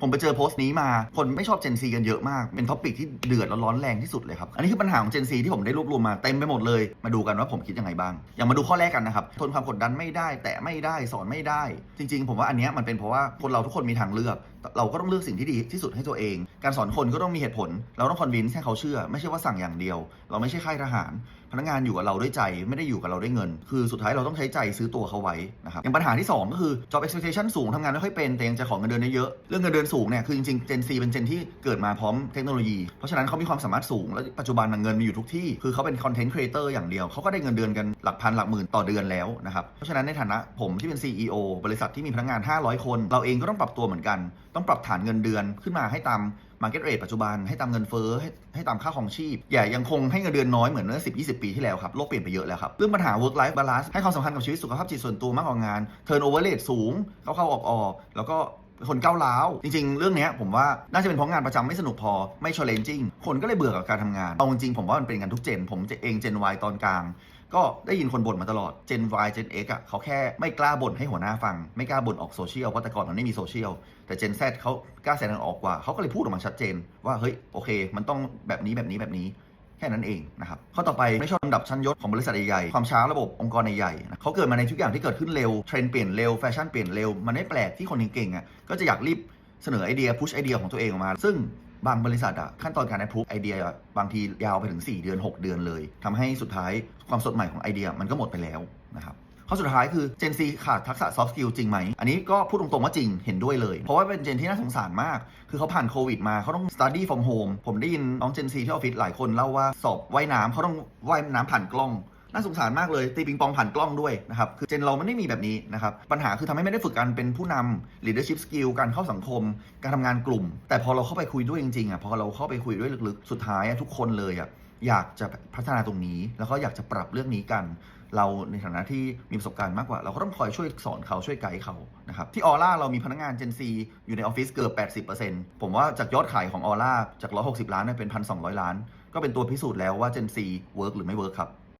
ผมไปเจอโพสต์นี้มา คนไม่ชอบ Gen Z กันเยอะมาก เป็นท็อปิกที่เดือดและร้อนแรงที่สุดเลยครับ อันนี้คือปัญหาของ Gen Z ที่ผมได้รวบรวมมาเต็มไปหมดเลย มาดูกันว่าผมคิดยังไงบ้าง อย่างมาดูข้อแรกกันนะครับ ทนความกดดันไม่ได้ แตะไม่ได้ สอนไม่ได้ จริง ๆ ผมว่าอันเนี้ยมันเป็นเพราะว่าคนเราทุกคนมีทางเลือก เราก็ต้องเลือกสิ่งที่ดีที่สุดให้ตัวเอง การสอนคนก็ต้องมีเหตุผล เราต้องคอนวินให้เขาเชื่อ ไม่ใช่ว่าสั่งอย่างเดียว เราไม่ใช่ค่ายทหาร พนักงานอยู่กับเราด้วยใจไม่ได้อยู่กับเราด้วยเงิน คือสุดท้ายเราต้องใช้ใจซื้อตัวเขาไว้นะครับอย่างปัญหาที่ 2 ก็คือ job expectation สูงทำงานไม่ค่อยเป็นแต่ยังจะขอเงินเดือนได้เยอะเรื่องเงินเดือนสูงเนี่ยคือจริงๆ Gen Z เป็น Gen ที่เกิดมาพร้อมเทคโนโลยี เพราะฉะนั้นเขามีความสามารถสูงและปัจจุบันน่ะเงินมีอยู่ทุกที่คือเขาเป็น content creator อย่างเดียวเขาก็ได้เงินเดือนกันหลักพันหลักหมื่นต่อเดือนแล้วนะครับเพราะฉะนั้นในฐานะผมที่เป็น CEO บริษัทที่มีพนักงาน 500 คน เราเองก็ต้องปรับตัวเหมือนกัน ต้องปรับฐานเงินเดือนขึ้นมาให้ตาม Market Rate ปัจจุบันให้ตามเงินเฟ้อให้ให้ตามค่าของชีพ อย่ายังคงให้เงินเดือนน้อยเหมือนเมื่อสิบยี่สิบปีที่แล้วครับ โลกเปลี่ยนไปเยอะแล้วครับเรื่องปัญหา work life balance ให้ความสำคัญกับชีวิตสุขภาพจิตส่วนตัวมากกว่างาน turnover rate สูงเข้าเข้าออกออกแล้วก็ คนก้าวร้าวจริง ๆ เรื่องนี้ผมว่าน่าจะเป็นเพราะงานประจำไม่สนุกพอไม่ challenging คนก็เลยเบื่อกับการทำงานเอาจริงๆผมว่ามันเป็นกันทุกเจน ผมเอง Gen Y ตอนกลางก็ได้ยินคนบ่นมาตลอด Gen Y Gen X อะเขาแค่ไม่กล้าบ่นให้หัวหน้าฟัง ไม่กล้าบ่นออกโซเชียลเพราะแต่ก่อนมันไม่มีโซเชียลแต่ Gen Z เขากล้าแสดงออกกว่าเขาก็เลยพูดออกมาชัดเจน ว่าเฮ้ยโอเค มันต้องแบบนี้แบบนี้แบบนี้ แค่นั้นเองนะครับข้อต่อไปไม่ชอบลำดับชั้นยศของบริษัทใหญ่ๆความช้าระบบองค์กรใหญ่ๆนะเขาเกิดมาในทุกอย่างที่เกิดขึ้นเร็วเทรนด์เปลี่ยนเร็วแฟชั่นเปลี่ยนเร็วมันไม่แปลกที่คนเก่งๆอะก็จะอยากรีบเสนอไอเดียพุชไอเดียของตัวเองออกมา ซึ่งบางบริษัทอะขั้นตอนการ approve ไอเดียบางทียาวไปถึง 4 เดือน 6 เดือนเลยทำให้สุดท้ายความสดใหม่ของไอเดียมันก็หมดไปแล้วนะครับ ข้อสุดท้ายคือ Gen Z ขาดทักษะ soft skill จริงไหม อันนี้ก็พูดตรงๆว่าจริงเห็นด้วยเลย เพราะว่าเป็นเจนที่น่าสงสารมาก คือเขาผ่านโควิดมาเขาต้อง study from home ผมได้ยินน้อง Gen Z ที่ออฟฟิศหลายคนเล่าว่าสอบว่ายน้ำเขาต้องว่ายน้ำผ่านกล้องน่าสงสารมากเลยตีปิงปองผ่านกล้องด้วยนะครับ คือเจนเราไม่ได้มีแบบนี้นะครับ ปัญหาคือทำให้ไม่ได้ฝึกการเป็นผู้นำ leadership skill การเข้าสังคม การทำงานกลุ่ม แต่พอเราเข้าไปคุยด้วยจริงๆอะพอเราเข้าไปคุยด้วยลึกๆ สุดท้ายทุกคนเลยอะ อยากจะพัฒนาตรงนี้ แล้วก็อยากจะปรับเรื่องนี้กัน เราในฐานะที่มีประสบการณ์มากกว่า เราก็ต้องคอยช่วยสอนเขาช่วยไกด์เขานะครับที่ออร่าเรามีพนักงาน Gen Z อยู่ในออฟฟิศเกือบ 80%ผมว่าจากยอดขายของออร่าจาก 160 ล้านเป็น 1,200 ล้าน ก็เป็นตัวพิสูจน์แล้วว่า Gen Z work หรือไม่ work ครับ